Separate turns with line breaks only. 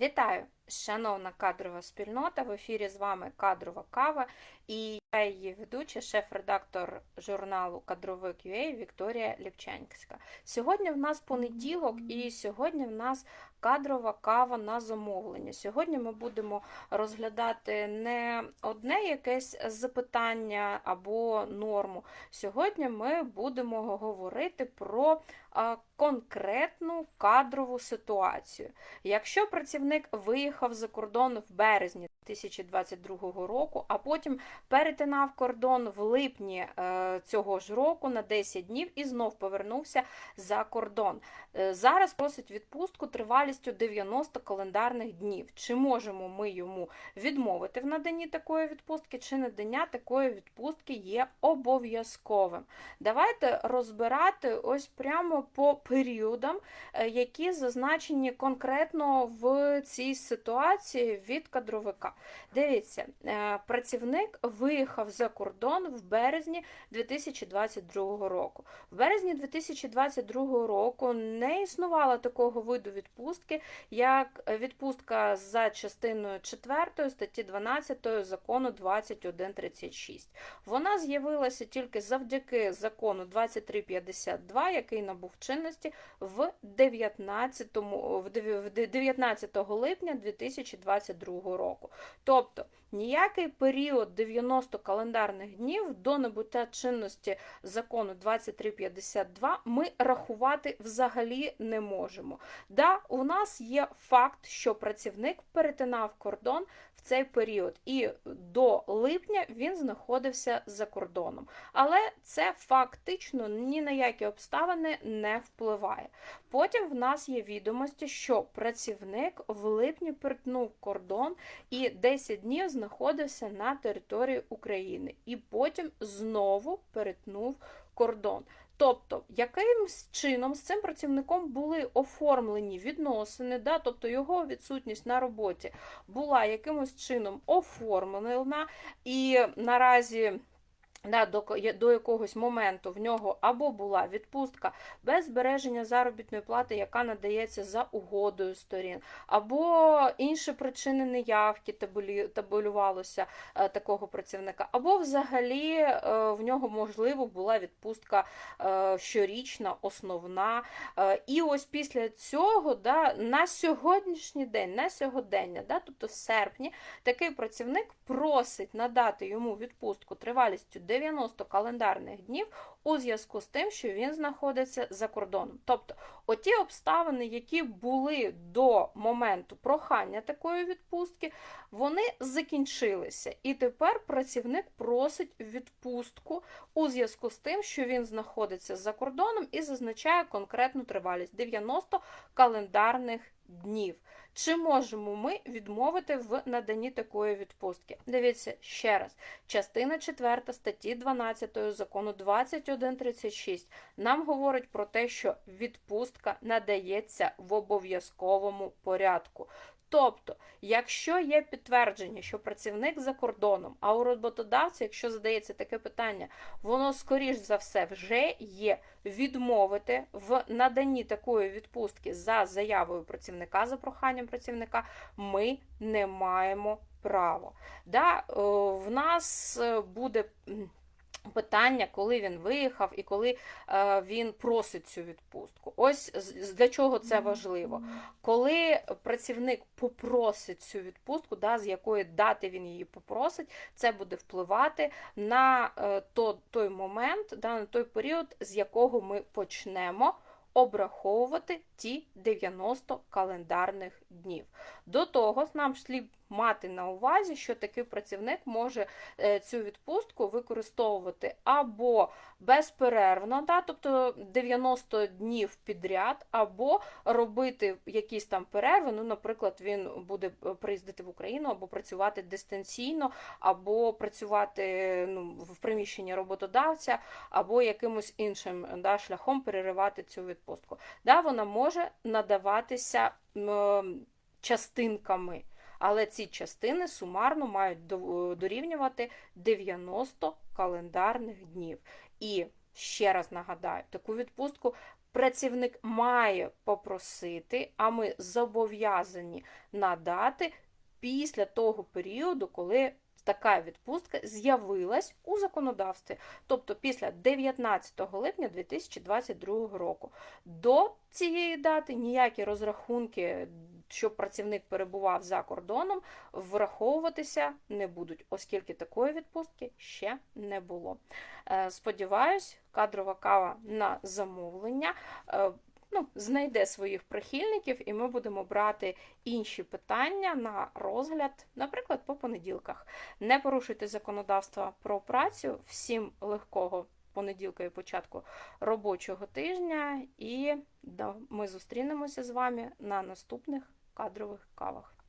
Вітаю, шановна кадрова спільнота. В ефірі з вами кадрова кава і я її ведуча, шеф-редактор журналу Кадровик.ua Вікторія Ліпчанська. Сьогодні в нас понеділок, і сьогодні в нас кадрова кава на замовлення. Сьогодні ми будемо розглядати не одне якесь запитання або норму. Сьогодні ми будемо говорити про конкретну кадрову ситуацію. Якщо працівник виїхав за кордон в березні 2022 року, а потім перетинав кордон в липні е, цього ж року на 10 днів і знов повернувся за кордон. Е, Зараз просить відпустку тривалістю 90 календарних днів. Чи можемо ми йому відмовити в наданні такої відпустки, чи надання такої відпустки є обов'язковим? Давайте розбирати ось прямо по періодам, е, які зазначені конкретно в цій ситуації від кадровика. Дивіться, е, працівник виїхав за кордон в березні 2022 року. В березні 2022 року не існувало такого виду відпустки, як відпустка за частиною 4 статті 12 закону 2136. Вона з'явилася тільки завдяки закону 2352, який набув чинності в 19, в 19 липня 2022 року. Тобто ніякий період 90 календарних днів до набуття чинності закону 2352 ми рахувати взагалі не можемо. Да, у нас є факт, що працівник перетинав кордон в цей період, і до липня він знаходився за кордоном. Але це фактично ні на які обставини не впливає. Потім в нас є відомості, що працівник в липні перетнув кордон і 10 днів знаходився на території України, і потім знову перетнув кордон. Тобто, якимсь чином з цим працівником були оформлені відносини, да, тобто його відсутність на роботі була якимось чином оформлена, і наразі. Да, до, до якогось моменту в нього або була відпустка без збереження заробітної плати, яка надається за угодою сторін, або інші причини неявки табелювалося е, такого працівника, або взагалі е, в нього, можливо, була відпустка е, щорічна, основна. І ось після цього да, на сьогоднішній день, на сьогодення, да, тобто в серпні, такий працівник просить надати йому відпустку тривалістю 90 календарних днів у зв'язку з тим, що він знаходиться за кордоном. Тобто, оті обставини, які були до моменту прохання такої відпустки, вони закінчилися. І тепер працівник просить відпустку у зв'язку з тим, що він знаходиться за кордоном і зазначає конкретну тривалість 90 календарних днів. Чи можемо ми відмовити в наданні такої відпустки? Дивіться ще раз, частина 4 статті 12 закону 2136 нам говорить про те, що відпустка надається в обов'язковому порядку. Тобто, якщо є підтвердження, що працівник за кордоном, а у роботодавця, якщо задається таке питання, воно скоріш за все вже є відмовити в наданні такої відпустки за заявою працівника, за проханням працівника, ми не маємо права. Да, В нас е, буде питання, коли він виїхав і коли е, він просить цю відпустку. Ось для чого це важливо. Коли працівник попросить цю відпустку, да, з якої дати він її попросить, це буде впливати на е, то, той момент, да, на той період, з якого ми почнемо. Обраховувати ті 90 календарних днів. До того нам слід мати на увазі, що такий працівник може е, цю відпустку використовувати або безперервно, да, тобто 90 днів підряд, або робити якісь там перерви. Ну, Наприклад, він буде приїздити в Україну, або працювати дистанційно, або працювати ну, в приміщенні роботодавця, або якимось іншим да, шляхом переривати цю відпустку. Да, Вона може надаватися частинками але ці частини сумарно мають е, дорівнювати 90 календарних днів. І ще раз нагадаю, таку відпустку працівник має попросити, а ми зобов'язані надати після того періоду, коли така відпустка з'явилась у законодавстві, тобто після 19 липня 2022 року. До цієї дати ніякі розрахунки, щоб працівник перебував за кордоном, враховуватися не будуть, оскільки такої відпустки ще не було. Е, Сподіваюсь, кадрова кава на замовлення. Ну, знайде своїх прихильників, і ми будемо брати інші питання на розгляд, наприклад, по понеділках. Не порушуйте законодавство про працю. Всім легкого понеділка і початку робочого тижня. І да, ми зустрінемося з вами на наступних кадрових кавах.